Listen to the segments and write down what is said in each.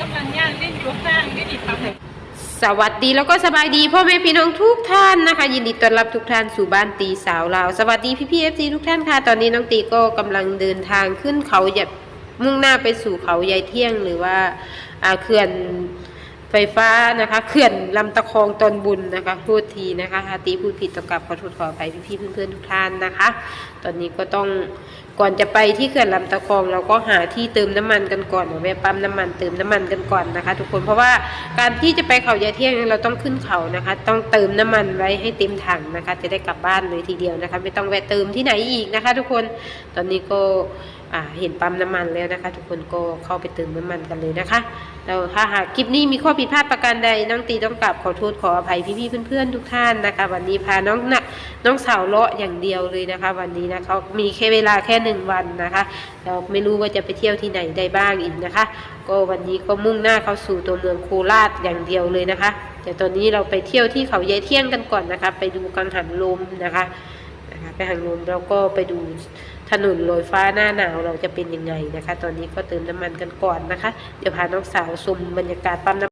กำลังย่างเล่นอยู่ข้างไม่ติดปั๊มสวัสดีแล้วก็สบายดีพ่อแม่พี่น้องทุกท่านนะคะ ยินดีต้อนรับทุกท่านสู่บ้านตีสาวลาว สวัสดีพี่พี่เอฟซีทุกท่านค่ะ ตอนนี้น้องตีก็กำลังเดินทางขึ้นเขาหยับมุ่งหน้าไปสู่เขายายเที่ยงหรือว่าเขื่อนไฟฟ้านะคะเขื่อนลำตะคองตนบุญนะคะพูดทีนะคะตีพูดผิดต้องกลับขอโทษขออภัยพี่พี่เพื่อนๆทุกท่านนะคะ ตอนนี้ก็ต้อง ก่อนจะไปที่เขื่อนลำตะคองเราก็หาที่เติมน้ำมันกันก่อนแวะปั๊มน้ำมันเติมน้ำมันกันก่อนนะคะ ทุกคนเพราะว่าการที่จะไปเขายายเที่ยงเราต้องขึ้นเขานะคะ ต้องเติมน้ำมันไว้ให้เต็มถังนะคะ จะได้กลับบ้านเลยทีเดียวนะคะ ไม่ต้องแวะเติมที่ไหนอีกนะคะ ทุกคนตอนนี้ก็เห็นปั๊มน้ำมันแล้วนะคะ ทุกคนก็เข้าไปเติมน้ำมันกันเลยนะคะแล้วถ้าหากคลิปนี้มีข้อผิดพลาดประการใดน้องตีต้องกราบขอโทษขออภัยพี่ๆเพื่อนๆทุกท่านนะคะ วันนี้พาน้องนะ น้องสาวเลาะอย่างเดียวเลยนะคะ วันนี้นะเขามีแค่เวลาแค่หนึ่งวันนะคะเราไม่รู้ว่าจะไปเที่ยวที่ไหนได้บ้างอีกนะคะ ก็วันนี้ก็มุ่งหน้าเข้าสู่ตัวเมืองโคราชอย่างเดียวเลยนะคะเดี๋ยวตอนนี้เราไปเที่ยวที่เขายายเที่ยงกันก่อนนะคะ ไปดูกังหันลมนะคะนะคะ ไปหันลมแล้วก็ไปดูถนนลอยฟ้าหน้าหนาวเราจะเป็นยังไงนะคะ ตอนนี้ก็เติมน้ำมันกันก่อนนะคะ เดี๋ยวพาน้องสาวชมบรรยากาศปั๊มน้ำ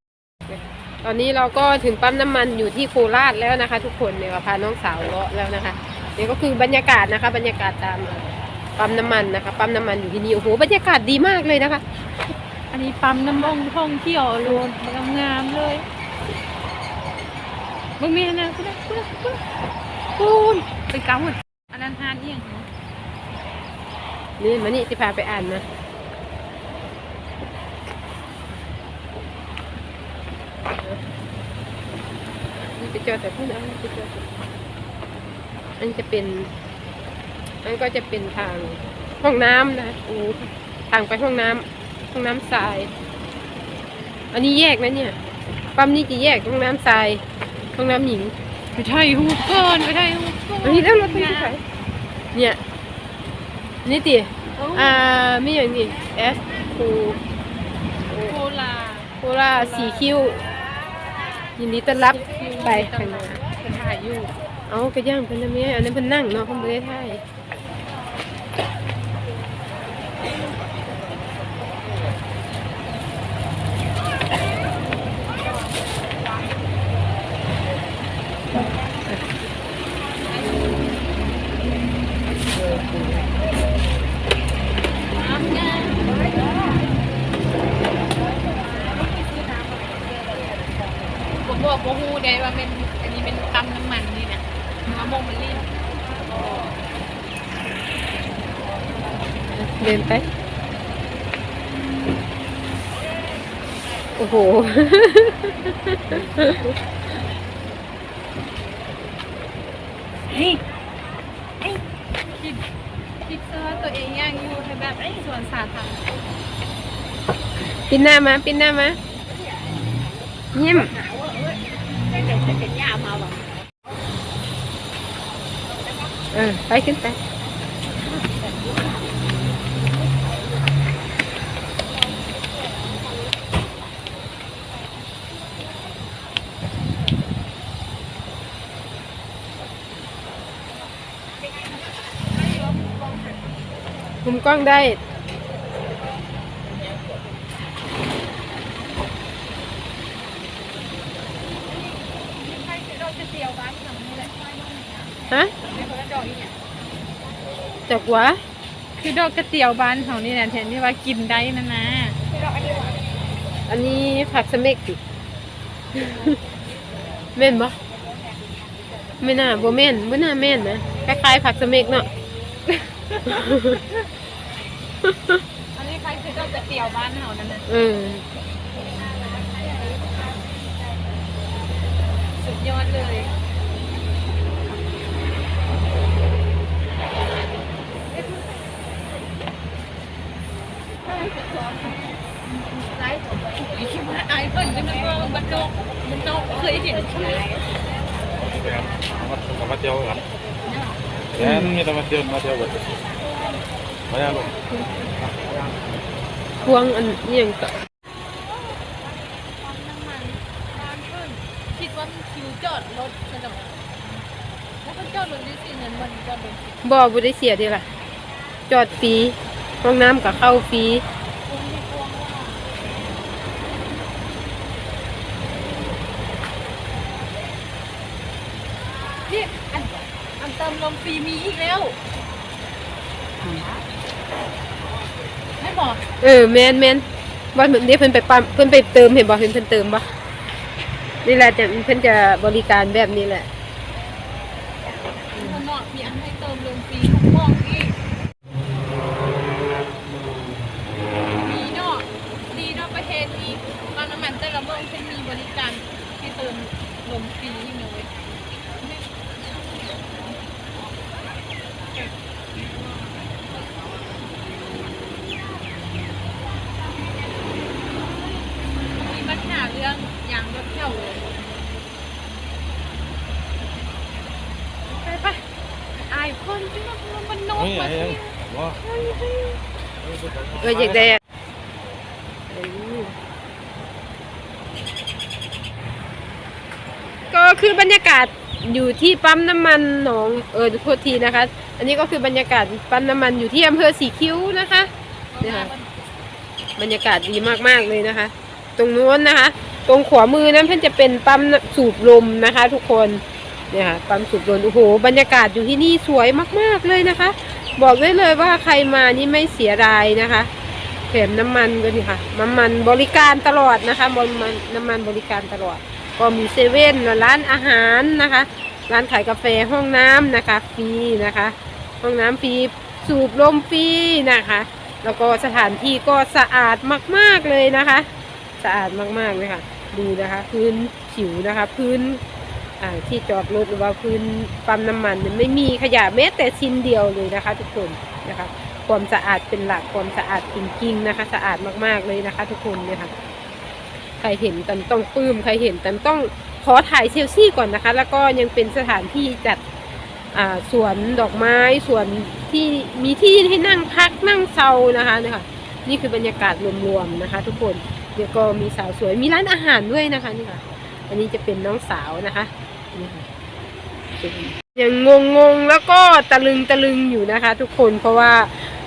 ตอนนี้เราก็ถึงปั๊มน้ำมันอยู่ที่โคราชแล้วนะคะ ทุกคนเนี่ยพาน้องสาวเลาะแล้วนะคะนี่ก็คือบรรยากาศนะคะ บรรยากาศตามปั๊มน้ำมันนะคะปั๊มน้ำมันอยู่ที่นี่โอ้โหบรรยากาศดีมากเลยนะคะ อันนี้ปั๊มน้ำมงท่องเที่ยวโลนงามๆเลยมึงมีอันนั้นกูได้กูได้กูได้ปูนไปเกาหมดอันนั้นทานเอียงเหรอนี่มานี่ที่พาไปอ่านนะ นี่ไปเจอแต่พูดนะไปเจอแต่อันนจะเป็นอันก็จะเป็นทางห้องน้ำนะโอ้ทางไปห้องน้ำห้องน้ำทราย อันนี้แยกนะเนี่ยปั๊มนี้จะแยกห้องน้ำทรายห้องน้ำหญิงไปไทยฮูก่อนไปไทยฮูก่อนอันนี้แล้วรถไปที่ไหนเนี่ยนี่ติอ่ามีอย่างนี้ S คูโคลาโคราสีคิ้ว ยินดีต้อนรับไปข้างหน้าเป็นถ่ายอยู่เอากระย่างเพิ่นนะแม่อันนั้นเพิ่นนั่งเนาะเพิ่นบ่ได้ถ่าย ผมบอกว่าฮูได้ว่าเป็นอันนี้เป็นปั๊มน้ำมันนี่นะมะม่วงมันรีบ เดินไป โอ้โห เฮ้ยเฮ้ยคิดคิดซะว่าตัวเองย่างอยู่ในแบบไอ้สวนสาธารณะปินหน้ามา ปินหน้ามาเยี่ยม เออ ไปขึ้นไป กล้องได้ ฮะจากวะคือดอกกระเตียวบ้านเขานี่แหละแทนที่ว่ากินได้นะนะ อันนี้ผักสเม็กติแม่นบ่ไม่น่าบ่แม่นบ่น่าแม่นนะคล้ายๆผักสเม็กเนาะ อันนี้ใครคือดอกกระเตียวบ้านเขานั่นนะเออสุดยอดเลยไอ้เพิ่นจะมันก็มันโนมันโนเคยเห็นใช่ไหมมามาเที่ยวกันแค่มีแต่มาเที่ยวมาเที่ยวกัน มาแล้วลูกพวงอันเอียงกับคิดว่ามันคิวจอดรถสนุกแล้วก็จอดรถได้สิเงินมันจอดรถบ่บ่ได้เสียดีล่ะ จอดฟรีห้องน้ำกับเข้าฟรีนี่อันอันเติมลมฟรีมีอีกแล้ว เออแมนแมนว่าเหมือนเดี๋ยวเพิ่นไปปั๊มเพิ่นไปเติมเห็นบ่เห็นเพิ่นเติมบ่นี่แหละจะเพิ่นจะบริการแบบนี้แหละมันนอกมีอันให้เติมลงฟรีทุกห้องอีกมีเนาะดีเนาะประเทศนี้ปั๊มน้ำมันแต่ละเมืองเพิ่นมีบริการให้เติมลมฟรีอยู่เลย มีปัญหาเรื่องยางรถเที่ยวเลยไปไปอายคนที่ว่ามันนก เฮ้ย มา ไอ้ สิ ว่า เอออยากได้อะก็คือบรรยากาศอยู่ที่ปั๊มน้ำมันหนองเออโทษทีนะคะ อันนี้ก็คือบรรยากาศปั๊มน้ำมันอยู่ที่อำเภอสีคิ้วนะคะนี่ค่ะบรรยากาศดีมากๆเลยนะคะ ตรงนู้นนะคะ ตรงขวามือนั้นเพื่อนจะเป็นปั๊มสูบลมนะคะ ทุกคนเนี่ยค่ะปั๊มสูบลมโอ้โหบรรยากาศอยู่ที่นี่สวยมาก ๆเลยนะคะ บอกได้เลยว่าใครมานี่ไม่เสียรายนะคะแถมน้ำมันก็นี่ค่ะ น้ำมันบริการตลอดนะคะบนมันน้ำมันบริการตลอด ก็มีเซเว่นร้านอาหารนะคะ ร้านขายกาแฟห้องน้ำนะคะฟรีนะคะ ห้องน้ำฟรีสูบลมฟรีนะคะ แล้วก็สถานที่ก็สะอาดมาก ๆเลยนะคะ สะอาดมากๆเลยค่ะ ดูนะคะ พื้นผิวนะคะ พื้น ที่จอดรถหรือว่าพื้นปั๊มน้ำมันเนี่ยไม่มีขยะแม้แต่ชิ้นเดียวเลยนะคะ ทุกคนนะคะ ความสะอาดเป็นหลักความสะอาดจริงๆนะคะ สะอาดมากๆเลยนะคะ ทุกคนเนี่ยค่ะใครเห็นตันต้องปลื้มใครเห็นตันต้องขอถ่ายเซลฟี่ก่อนนะคะ แล้วก็ยังเป็นสถานที่จัดสวนดอกไม้สวนที่มีที่ให้นั่งพักนั่งเซานะคะเนี่ยค่ะนี่คือบรรยากาศรวมๆนะคะ ทุกคนเดี๋ยวก็มีสาวสวยมีร้านอาหารด้วยนะคะนี่ค่ะอันนี้จะเป็นน้องสาวนะคะ ยังงงๆแล้วก็ตะลึงตะลึงอยู่นะคะ ทุกคนเพราะว่า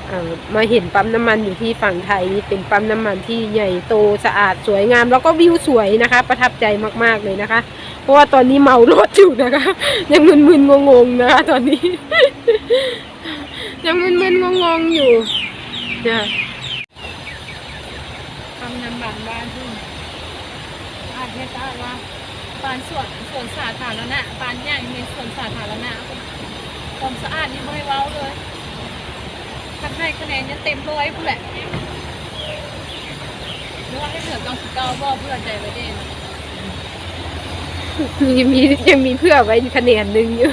อ่อมาเห็นปั๊มน้ำมันอยู่ที่ฝั่งไทยนี่เป็นปั๊มน้ำมันที่ใหญ่โตสะอาดสวยงาม แล้วก็วิวสวยนะคะ ประทับใจมากๆเลยนะคะ เพราะว่าตอนนี้เมารถอยู่นะคะ ยังมึนๆงงๆนะคะ ตอนนี้ ยังมึนๆงงๆอยู่เนี่ยทำน้ำบานบ้านทุ่งอาจไม่ทราว่า บานสวนสวนสาธารณะบานใหญ่ในสวนสาธารณะความสะอาดนี่ไม่เว้าเลยคันให้คะแนนยังเต็มร้อยพุ่นแหละหรือว่าให้เหลือเก้าสิบเก้าบ่เพื่อใจไว้เด่นมีมียังมีเพื่อไว้คะแนนหนึ่งอยู่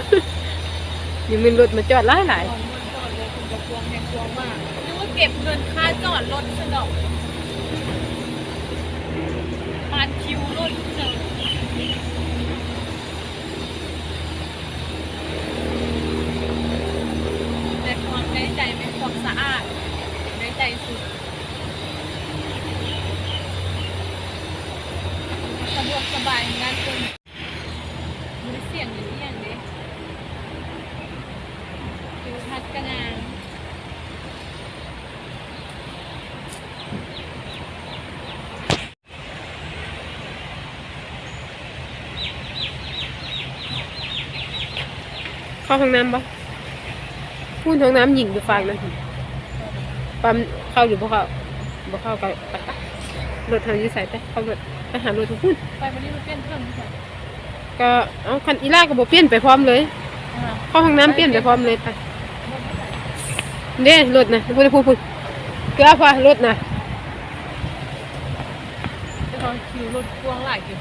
ยังมีรถมาจอดหลายหลายจอดรถจอดเลยคุณจะพวงแพงพวงมากหรือว่าเก็บเงินค่าจอดรถสนอกปานคิวรถเจอแต่ความ ใจเป็นความสะอาดในใจสุดสะดวกสบายงานจนมีเสียงอย่างนี้อย่างนี้คิวทัดกระนางเข้าห้องน้ำปะ พูดห้องน้ำหญิงอยู่ฝั่งนั้นปั๊มเข้าอยู่บ่เข้าบ่เข้าก็ไปปะรถทางอยืใส่ไปเข้ารถไปหารถทุกคนไปวันนี้มันเปลี่ยนเครื่องใช่ไหมก็เอาคันอีล่าก็บ่เปลี่ยนไปพร้อมเลยเข้าห้องน้ำเปลี่ยนไปพร้อมเลยไปเด้รถนะพูดพูดพูดเกือบพอรถนะจะตอนคิวรถพวงหลายจุด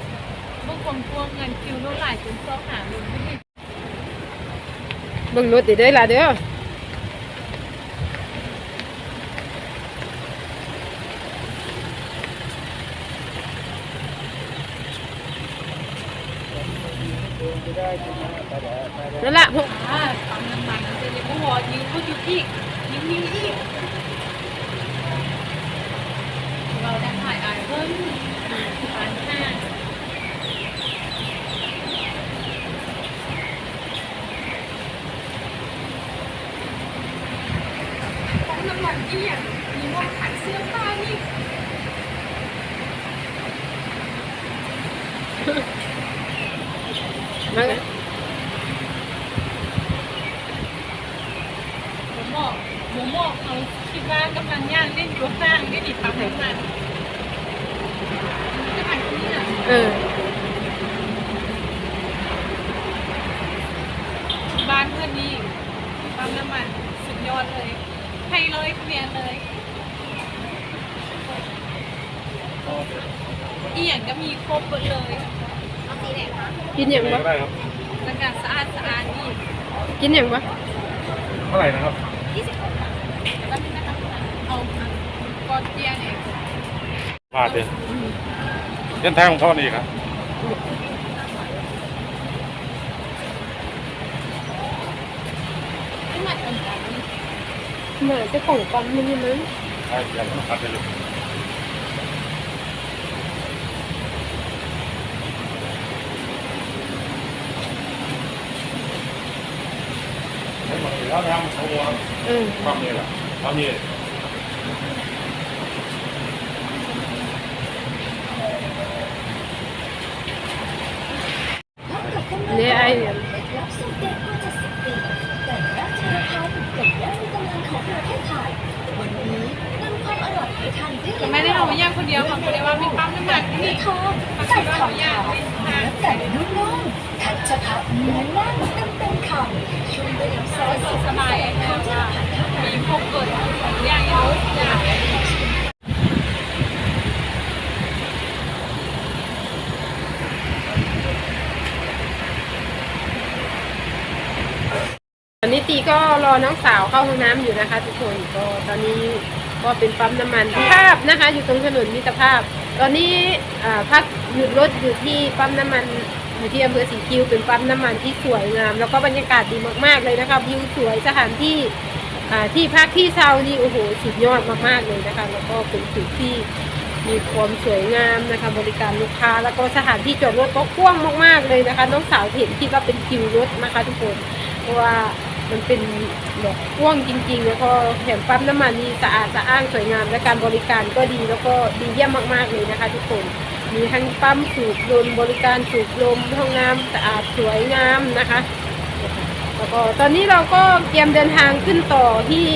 บางคนพวงเงินคิวรถหลายจุดซอกหาลงไม่ได้เบิ่งรถเดี๋ยวได้อล่ะเด้อ นั่นแหละพวกอ่ามน้ำมันจะเรียกว่าหัวยิงเขาอยู่อีกยิงยิงอีกเราได้ถ่ายอายเพิ่มพันห้าของน้ำมันที่อย่างมีว่าขายเสื้อผ้านี่ มา บ้านกำลังย่างเล่น อยู่ข้างนี่ดิปั๊มน้ำมันจะผ่านที่นี่น่ะเออ บ้านเพื่อนนี่ปั๊มน้ำมันสุดยอดเลยให้เลยคะแนนเลยอีหยังก็มีครบหมดเลยกินอย่างก็วะได้ครับบรรยากาศสะอาดสะอาดนี่กินอย่างวะเท่าไหร่นะครับ แล้วนี่นะคะเอากอ ดเจียเนี่ยบาทเดียวเส้นทางของเขานี่ครับไม่มาตรงกันนี่เหมือนจะของปั๊มมันนี่มั้งใช่ยังไม่ขาดเลยไม่หมดแล้วทำเขาวัวเออความนี่แหละความนี่ เนี่ย ไอเนี่ยก็ไม่ได้เอามย่างคนเดียวค่ะคนเดียวว่ามีปั๊มน้ำมันที่นี่ปั๊มคิดว่าเอาย่างแต่นุ่มๆทัชพัฒน์เนื้อแน่นเต็มๆคำชุ่มด้วยน้ำซอสสบายแค่ว่ามีครบเกิดของย่างเยอะอย่าง ตอนนี้ตีก็รอน้องสาวเข้าห้องน้ำอยู่นะคะ ทุกคนก็ตอนนี้ก็เป็นปั๊มน้ำมันภาพนะคะ อยู่ตรงถนนมิตรภาพ ตอนนี้อ่าพักหยุดรถอยู่ที่ปั๊มน้ำมันอยู่ที่อำเภอสีคิวเป็นปั๊มน้ำมันที่สวยงาม แล้วก็บรรยากาศดีมากๆเลยนะคะวิวสวยสถานที่อ่าที่พักที่เช่านี่โอ้โหสุดยอดมากๆเลยนะคะ แล้วก็เป็นจุดที่มีความสวยงามนะคะ บริการลูกค้า แล้วก็สถานที่จอดรถก็กว้างมากๆเลยนะคะ น้องสาวเห็นคิดว่าเป็นคิวรถนะคะ ทุกคนเพราะว่า มันเป็นแบบกว้างจริงๆ แล้วก็แถมปั๊มน้ำมันนี่สะอาดสะอ้านสวยงาม และการบริการก็ดีแล้วก็ดีเยี่ยมมากๆเลยนะคะ ทุกคน มีทั้งปั๊มสูบลมบริการสูบลมห้องน้ำสะอาดสวยงามนะคะ แล้วก็ตอนนี้เราก็เตรียมเดินทางขึ้นต่อที่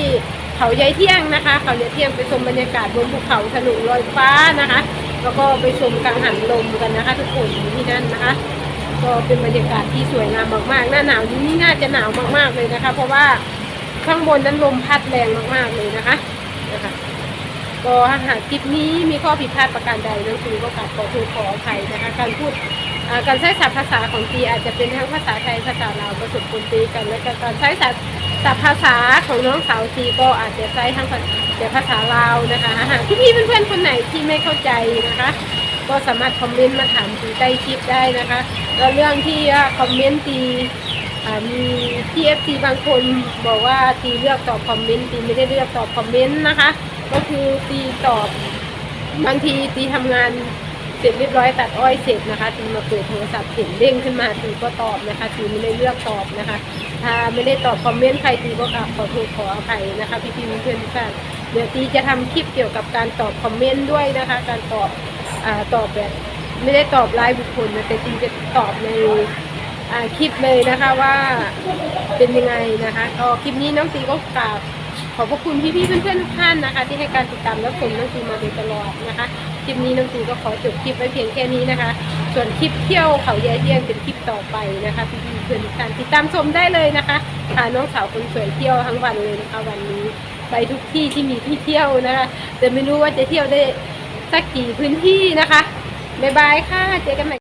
เขาใยเที่ยงนะคะ เขาใยเที่ยงไปชมบรรยากาศบนภูเขาถนนลอยฟ้านะคะ แล้วก็ไปชมกังหันลมกันนะคะ ทุกคนที่นั่นนะคะ ก็เป็นบรรยากาศที่สวยงามมากๆ หน้าหนาวนี้น่าจะหนาวมากๆเลยนะคะ เพราะว่าข้างบนนั้นลมพัดแรงมากๆเลยนะคะนะคะก็หากคลิปนี้มีข้อผิดพลาดประการใดน้องตีก็กราบขอโทษขออภัยนะคะ การพูดการใช้ศัพท์ภาษาของตีอาจจะเป็นทั้งภาษาไทยภาษาลาวผสมปนตีกัน และการใช้ศัพท์ภาษาของน้องสาวตีก็อาจจะใช้ทั้งแต่ภาษาลาวนะคะหากพี่ๆเพื่อนๆคนไหนที่ไม่เข้าใจนะคะ ก็สามารถคอมเมนต์มาถามตีใต้คลิปได้นะคะแล้วเรื่องที่ว่าคอมเมนต์ตีมีที่เอฟซีบางคนบอกว่าตีเลือกตอบคอมเมนต์ตีไม่ได้เลือกตอบคอมเมนต์นะคะ ก็คือตีตอบบางทีตีทำงานเสร็จเรียบร้อยตัดอ้อยเสร็จนะคะตีมาเปิดโทรศัพท์เห็นเด้งขึ้นมาตีก็ตอบนะคะตีไม่ได้เลือกตอบนะคะ ถ้าไม่ได้ตอบคอมเมนต์ใครตีก็ขอโทษขออภัยนะคะพี่พี่เพื่อนๆทุกท่านเดี๋ยวตีจะทำคลิปเกี่ยวกับการตอบคอมเมนต์ด้วยนะคะ การตอบ ตอบแบบไม่ได้ตอบรายบุคคลนะแต่ตีจะตอบในคลิปเลยนะคะว่าเป็นยังไงนะคะก็คลิปนี้น้องตีก็กราบขอบพระคุณพี่ๆเพื่อนๆทุกท่านนะคะ ที่ให้การติดตามและชมน้องตีมาโดยตลอดนะคะคลิปนี้น้องตีก็ขอจบคลิปไว้เพียงแค่นี้นะคะ ส่วนคลิปเที่ยวเขาแย่เที่ยงเป็นคลิปต่อไปนะคะพี่ๆเพื่อนๆทุกท่านติดตามชมได้เลยนะคะพาน้องสาวคนสวยเที่ยวทั้งวันเลยนะคะวันนี้ไปทุกที่ที่มีที่เที่ยวนะคะแต่ไม่รู้ว่าจะเที่ยวได้ สักกี่พื้นที่นะคะ บ๊ายบายค่ะ เจอกันใหม่